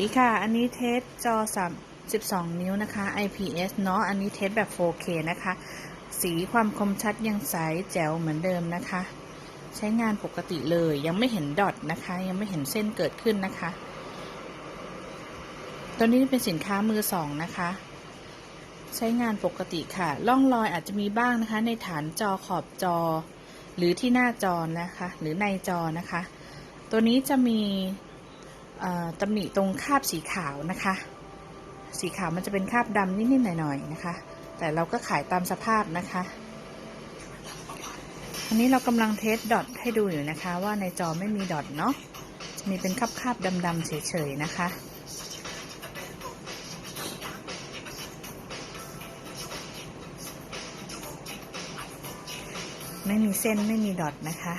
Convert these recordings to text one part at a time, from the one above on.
ดีค่ะ อันนี้เทสจอ 32 นิ้วนะคะ IPS เนาะ อันนี้เทสแบบ 4K นะคะ สีความคมชัดยังใสแจ๋วเหมือนเดิมนะคะ ใช้งานปกติเลย ยังไม่เห็นดอทนะคะ ยังไม่เห็นเส้นเกิดขึ้นนะคะ ตัวนี้เป็นสินค้ามือสองนะคะ ใช้งานปกติค่ะร่องรอยอาจจะมีบ้างนะคะ ในฐานจอขอบจอ หรือที่หน้าจอนะคะ หรือในจอนะคะ ตัวนี้จะมี ตำหนิตรงคาบสีขาวนะคะ สีขาวมันจะเป็นคาบดำนิดๆหน่อยๆนะคะ แต่เราก็ขายตามสภาพนะคะ อันนี้เรากำลังเทสดอทให้ดูอยู่นะคะ ว่าในจอไม่มีดอทเนาะจะมีเป็นคาบๆดำๆเฉยๆนะคะไม่มีเส้นไม่มีดอทนะคะ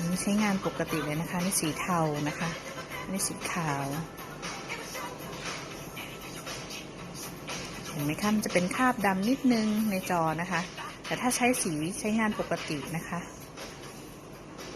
อันนี้ใช้งานปกติเลยนะคะนี่สีเทานะคะนี่สีขาว เห็นไหมคะมันจะเป็นคราบดำนิดนึงในจอนะคะ แต่ถ้าใช้สีใช้งานปกตินะคะ